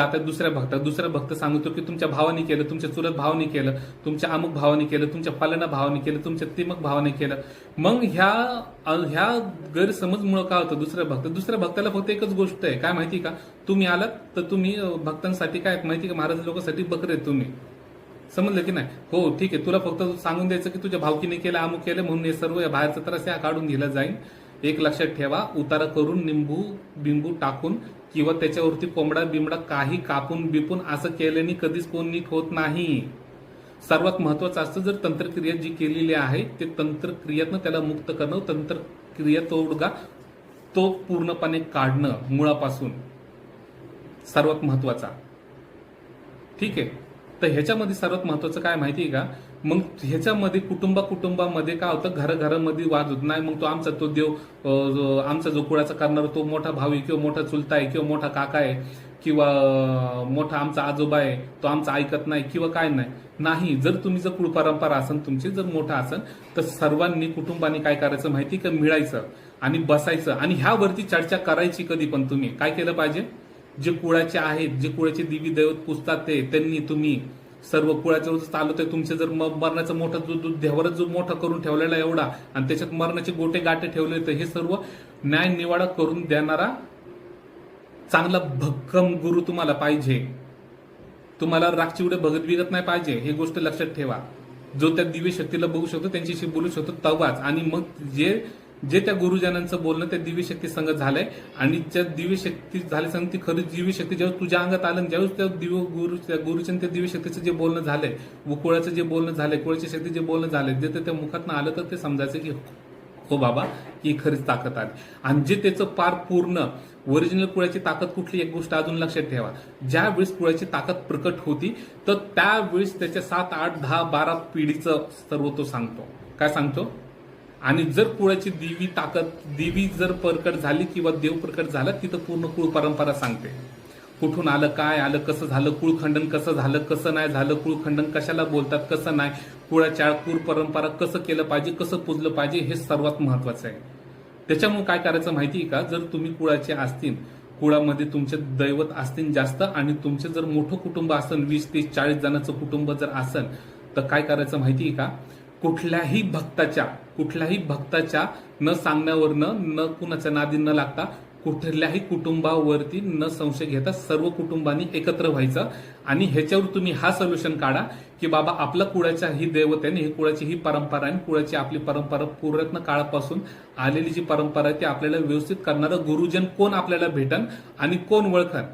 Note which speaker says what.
Speaker 1: जातात दुसऱ्या भक्त दुसरा भक्त सांगतो की तुमच्या भावाने केलं तुमच्या चुलत भावाने केलं तुमच्या अमुक भावाने केलं तुमच्या पालना भावाने केलं तुमच्या तिमक भावाने केलं. मग ह्या ह्या गैरसमजमुळं काय होतं दुसऱ्या भक्त? दुसऱ्या भक्ताला फक्त एकच गोष्ट आहे. काय माहिती का? तुम्ही आलात तर तुम्ही भक्तांसाठी काय? माहिती का? महाराज लोकांसाठी बकरे आहेत तुम्ही. समजलं की नाही? हो ठीक आहे. तुला फक्त सांगून द्यायचं की तुझ्या भावकीने केलं अमुक केलं म्हणून हे सर्व या बाहेरचं त्रास या काढून दिला जाईल एक लक्षात ठेवा उतारा करून निंबू बिंबू टाकून किंवा त्याच्यावरती कोंबडा बिंबडा काही कापून बिपून असं केल्याने कधीच कोण नीट होत नाही. सर्वात महत्वाचं असतं जर तंत्रक्रिया जी केलेली आहे ते तंत्रक्रियेतनं त्याला मुक्त करणं तंत्रक्रिया तोडगा तो पूर्णपणे काढणं मुळापासून सर्वात महत्त्वाचा ठीक आहे? तर ह्याच्यामध्ये सर्वात महत्वाचं काय माहिती आहे का? मग ह्याच्यामध्ये कुटुंबा कुटुंबामध्ये काय होतं? घराघरामध्ये वाद होत नाही. मग तो आमचा तो देव जो- आमचा जो कुळाचा करणारा तो मोठा भाऊ आहे किंवा मोठा चुलता आहे किंवा मोठा काका आहे किंवा मोठा आमचा आजोबा आहे तो आमचा ऐकत नाही किंवा काय नाही. नाही जर तुम्ही जर कुळ परंपरा असेल तुमची जर मोठा असन तर सर्वांनी कुटुंबाने काय करायचं माहिती का? मिळायचं आणि बसायचं. आणि ह्यावरती चर्चा करायची कधी पण तुम्ही. काय केलं पाहिजे? जे कुळाचे आहेत जे कुळाचे देवी दैवत पुजतात ते त्यांनी तुम्ही सर्व कुळाच्यावर जर चालत आहे तुमचे जर म- मरणाचा मोठा जो जो देवावर जो मोठा करून ठेवलेला एवढा आणि त्याच्यात मरणाचे गोटे गाठे ठेवले तर हे सर्व न्याय निवाडा करून देणारा चांगला भक्कम गुरु तुम्हाला पाहिजे. तुम्हाला रागचिवडे भगत बिगत नाही पाहिजे. हे गोष्ट लक्षात ठेवा. जो त्या दिव्य शक्तीला बघू शकतो त्यांच्याशी बोलू शकतो तवाच. आणि मग जे जे त्या गुरुजनांचं बोलणं त्या दिव्य शक्ती संगत झालंय आणि त्या दिव्य शक्ती झाली सांग ती खरी दिव्य शक्ती ज्यावेळेस तुझ्या अंगात आलं ज्यावेळेस त्या दिव्य गुरु त्या गुरुच्या त्या दिव्य शक्तीचं जे बोलणं झालंय व कुळाचं जे बोलणं झालंय कुळाची शक्ती जे बोलणं झालंय जे ते त्या मुखातनं आलं तर ते समजायचं की हो बाबा ही खरीच ताकद आली. आणि जे त्याचं पार पूर्ण ओरिजिनल कुळाची ताकद कुठली एक गोष्ट अजून लक्षात ठेवा. ज्या वेळेस कुळाची ताकद प्रकट होती तर त्यावेळेस त्याच्या सात आठ दहा बारा पिढीचं सर्व तो सांगतो. काय सांगतो? आणि जर कुळाची देवी ताकद देवी जर प्रकट झाली किंवा देव प्रकट झाला तिथं पूर्ण कुळ परंपरा सांगते. कुठून आलं काय आलं कसं झालं कुळखंडन कसं झालं कसं नाही झालं कुळखंडन कशाला बोलतात कसं नाही कुळाच्या कुळ परंपरा कसं केलं पाहिजे कसं पुजलं पाहिजे हे सर्वात महत्वाचं आहे. त्याच्यामुळे काय करायचं माहिती आहे का? जर तुम्ही कुळाचे असतील कुळामध्ये तुमचे दैवत असतील जास्त आणि तुमचे जर मोठं कुटुंब असेल वीस तीस चाळीस जणांचं कुटुंब जर असेल तर काय करायचं माहिती आहे का? कुठल्याही भक्ताच्या कुठल्याही भक्ताच्या न सांगण्यावरनं न कुणाच्या नादी न लागता कुठल्याही कुटुंबावरती न संशय घेता सर्व कुटुंबांनी एकत्र व्हायचं. आणि ह्याच्यावर तुम्ही हा सोल्युशन काढा की बाबा आपला कुळाच्या ही देवतेने ही कुळाची ही परंपरा आहे कुळाची आपली परंपरा पुरत्न काळापासून आलेली जी परंपरा आहे ती आपल्याला व्यवस्थित करणारं गुरुजन कोण आपल्याला भेटन आणि कोण ओळखन?